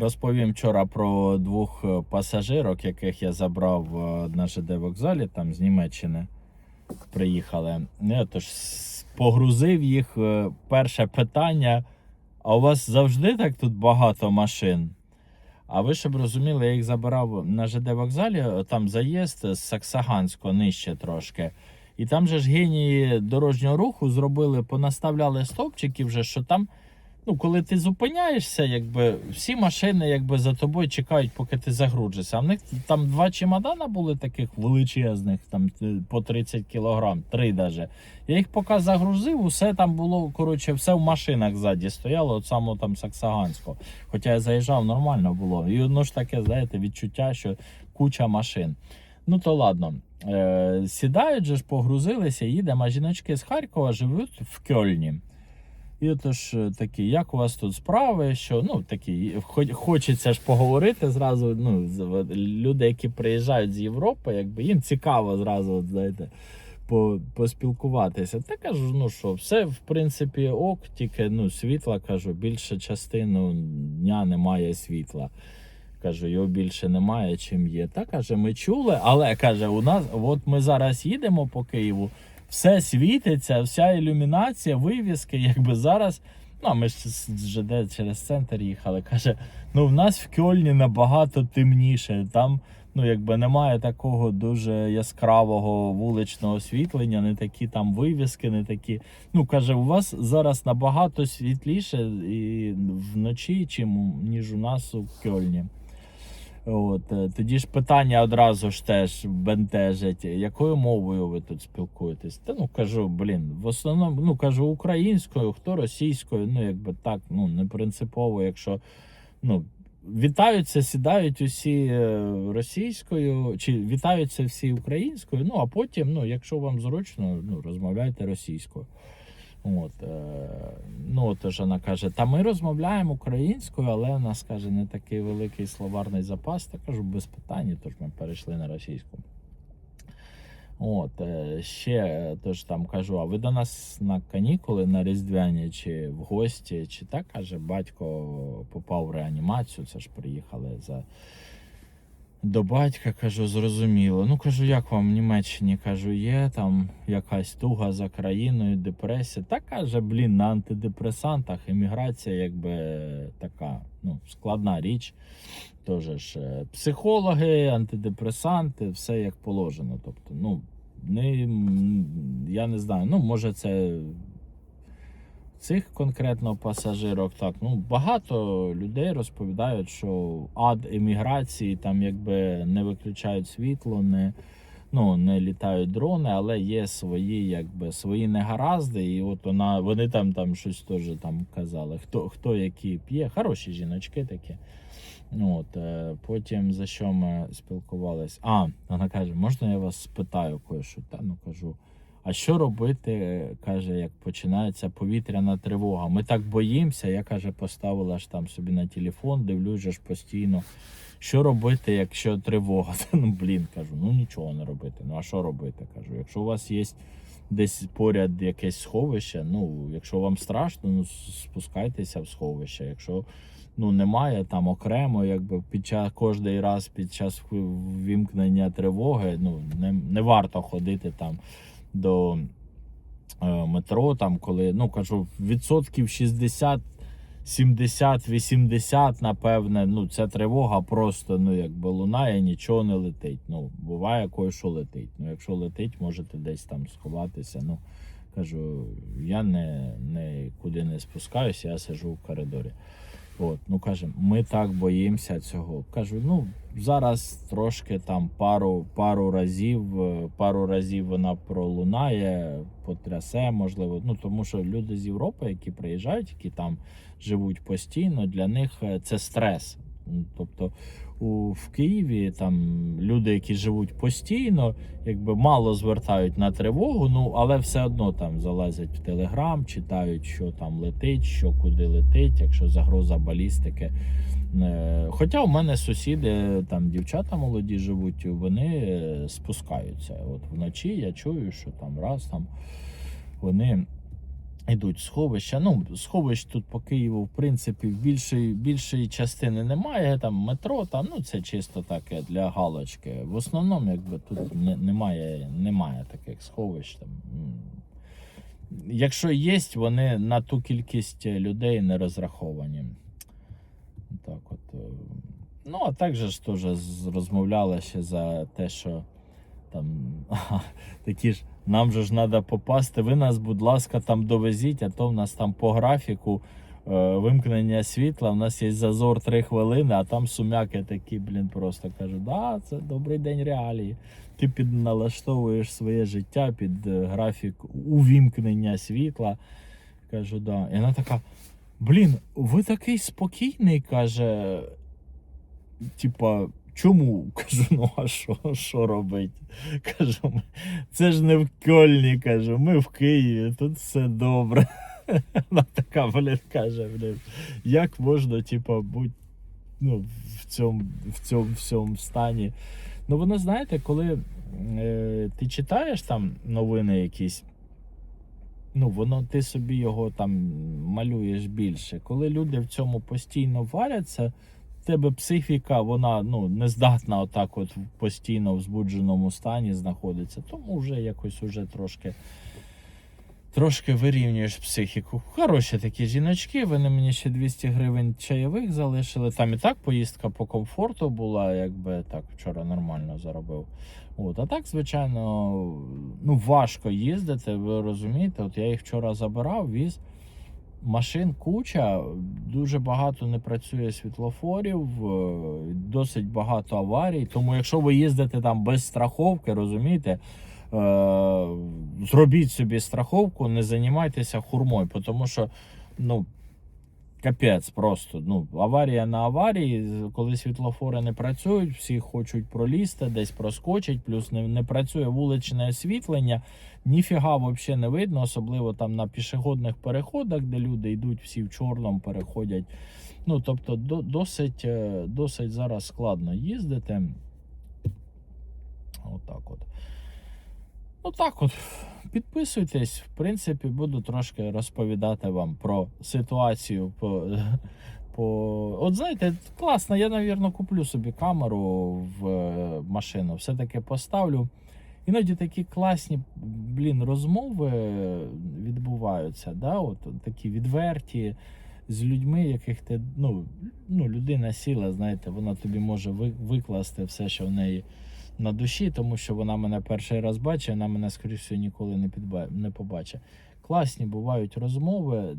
Розповім вчора про двох е, пасажирок, яких я забрав е, на ЖД вокзалі, там з Німеччини приїхали. Ну, Я тож погрузив їх. е, Перше питання: а у вас завжди так тут багато машин? А ви щоб розуміли, я їх забирав на ЖД вокзалі, там заїзд з Саксаганського нижче трошки. І там же ж генії дорожнього руху зробили, понаставляли стовпчики вже, що там, ну, коли ти зупиняєшся, якби всі машини якби за тобою чекають, поки ти загружишся. А в них там два чемодана були таких величезних, там е, по 30 кілограм, три даже. Я їх поки загрузив, усе там було, коротше, все в машинах ззаді стояло, от самого там Саксаганського. Хоча я заїжджав, нормально було. І воно ж таке, знаєте, відчуття, що куча машин. Ну то ладно. Е, сідають же ж, погрузилися, їдемо, а жіночки з Харкова живуть в Кьольні. І отож е, такі, як у вас тут справи? Що ну такі, хоч, хочеться ж поговорити зразу. Ну, люди, які приїжджають з Європи, якби їм цікаво зразу, знаєте, по, поспілкуватися. Та кажу, ну що, все в принципі ок, тільки ну, світла кажу, більше частину дня немає світла. Кажу, його більше немає, чим є. Та каже, ми чули, але каже, у нас, от ми зараз їдемо по Києву, все світиться, вся ілюмінація, вивіски, якби зараз. Ну, ми ж з ЖД через центр їхали. Каже, ну в нас в Кьольні набагато темніше. Там ну, якби немає такого дуже яскравого вуличного освітлення, не такі там вивіски, не такі. Ну, каже, у вас зараз набагато світліше і вночі, чим ніж у нас у Кьольні. От, е, тоді ж питання одразу ж теж бентежить, якою мовою ви тут спілкуєтесь? Та ну кажу, блін, в основному, ну кажу українською, хто російською, ну якби так, ну не принципово, якщо ну. Вітаються, сідають усі е, російською, чи вітаються всі українською. Ну а потім, ну, якщо вам зручно, ну розмовляйте російською. От, е, ну, от ж вона каже, та ми розмовляємо українською, але в нас каже не такий великий словарний запас. Та кажу, без питань, тож ми перейшли на російську. От, е, ще тож там кажу, а ви до нас на канікули на Різдвяні чи в гості, чи так каже, батько попав в реанімацію, це ж приїхали за. До батька кажу, зрозуміло. Ну кажу, як вам в Німеччині? Кажу, є там якась туга за країною, депресія. Та каже, блін, на антидепресантах еміграція, якби така ну, складна річ. Тож ж е, психологи, антидепресанти, все як положено. Тобто, ну, не, я не знаю, ну може це цих конкретно пасажирок. Так, ну багато людей розповідають, що ад еміграції там якби не виключають світло, не, ну, не літають дрони, але є свої, якби свої негаразди. І от вона, вони там, там щось теж там казали, хто, хто які п'є, хороші жіночки такі. Ну, От, е, потім за що ми спілкувались? А, вона каже, можна я вас спитаю кое-що? Та ну кажу. А що робити, каже, як починається повітряна тривога? Ми так боїмося. Я каже, поставила ж там собі на телефон, дивлюсь же ж постійно. Що робити, якщо тривога? Ну блін, кажу, ну нічого не робити. Ну а що робити? Кажу, якщо у вас є десь поряд якесь сховище, ну якщо вам страшно, ну спускайтеся в сховище. Якщо ну немає там окремо, якби під час кожний раз під час вімкнення тривоги, ну не, не варто ходити там до е, метро, там коли ну кажу, відсотків 60. 70, 80, напевне, ну це тривога просто ну якби лунає, нічого не летить. Ну буває кое що летить. Ну якщо летить, можете десь там сховатися. Ну кажу, я не, не куди не спускаюся, я сижу в коридорі. От, ну каже, ми так боїмося цього. Кажу, ну зараз трошки там пару, пару разів, е, пару разів вона пролунає, потрясе, можливо. Ну тому що люди з Європи, які приїжджають, які там живуть постійно, для них е, це стрес. Ну, Тобто у, в Києві там люди, які живуть постійно, якби мало звертають на тривогу, ну але все одно там залазять в Телеграм, читають, що там летить, що куди летить, якщо загроза балістики. Е, Хоча у мене сусіди, там дівчата молоді живуть, вони е, спускаються. От вночі я чую, що там раз там вони йдуть сховища. Ну, сховищ тут по Києву, в принципі, більшої, більшої частини немає. Там метро, там, ну це чисто таке для галочки. В основному, якби тут не, немає, немає таких сховищ. Там. Якщо є, вони на ту кількість людей не розраховані. Так от. е. Ну, а також ж теж розмовляли за те, що там такі ж нам же ж треба попасти. Ви нас, будь ласка, там довезіть, а то в нас там по графіку е, вимкнення світла. У нас є зазор 3 хвилини, а там сумяки такі, блін, просто кажуть, да, це добрий день реалії. Ти підналаштовуєш своє життя під е, графік увімкнення світла. Кажу, да. І вона така. Блін, ви такий спокійний, каже. Типа, чому? Кажу, ну а що, що робить? Кажу, це ж не в Кьольні, кажу, ми в Києві, тут все добре. Вона така, блін, каже, блін, як можна, типа, бути ну, в цьому, в цьому всьому стані. Ну, воно, знаєте, коли е, ти читаєш там новини якісь, ну, воно ти собі його там малюєш більше. Коли люди в цьому постійно варяться, в тебе психіка, вона ну, не здатна отак от постійно в збудженому стані знаходиться, тому вже якось уже трошки. Трошки вирівнюєш психіку. Хороші такі жіночки, вони мені ще 200 гривень чайових залишили. Там і так поїздка по комфорту була, якби так вчора нормально заробив. От, а так, звичайно, ну важко їздити, ви розумієте. От я їх вчора забирав, віз машин куча, дуже багато не працює світлофорів, е, досить багато аварій. Тому якщо ви їздите там без страховки, розумієте, е, зробіть собі страховку, не займайтеся хурмою, тому що ну. Капець просто. Ну, аварія на аварії, коли світлофори не працюють, всі хочуть пролізти, десь проскочить, плюс не, не працює вуличне освітлення, ніфіга взагалі не видно, особливо там на пішохідних переходах, де люди йдуть всі в чорному, переходять. Ну, тобто, до, досить, е, досить зараз складно їздити. Отак от. Отак от. Підписуйтесь, в принципі, буду трошки розповідати вам про ситуацію. По, по... От знаєте, класно, я, навірно, куплю собі камеру в е, машину, все-таки поставлю. Іноді такі класні блін, розмови відбуваються, да? от, такі відверті з людьми, яких ти. Ну, ну, людина сіла, знаєте, вона тобі може викласти все, що в неї на душі, тому що вона мене перший раз бачить, вона мене, скоріш всього, ніколи не, підба... не побачить. Класні бувають розмови,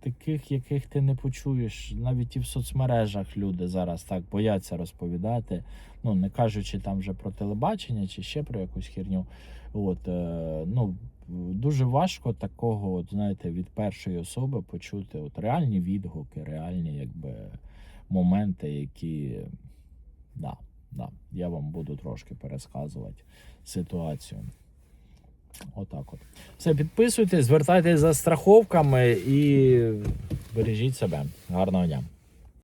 таких, яких ти не почуєш. Навіть і в соцмережах люди зараз так бояться розповідати. Ну, не кажучи там вже про телебачення чи ще про якусь херню. От, е, ну, дуже важко такого, от, знаєте, від першої особи почути от, реальні відгуки, реальні якби, моменти, які. Да, да, я вам буду трошки пересказувати ситуацію. Отак от. Все, підписуйтесь, звертайтесь за страховками і бережіть себе. Гарного дня.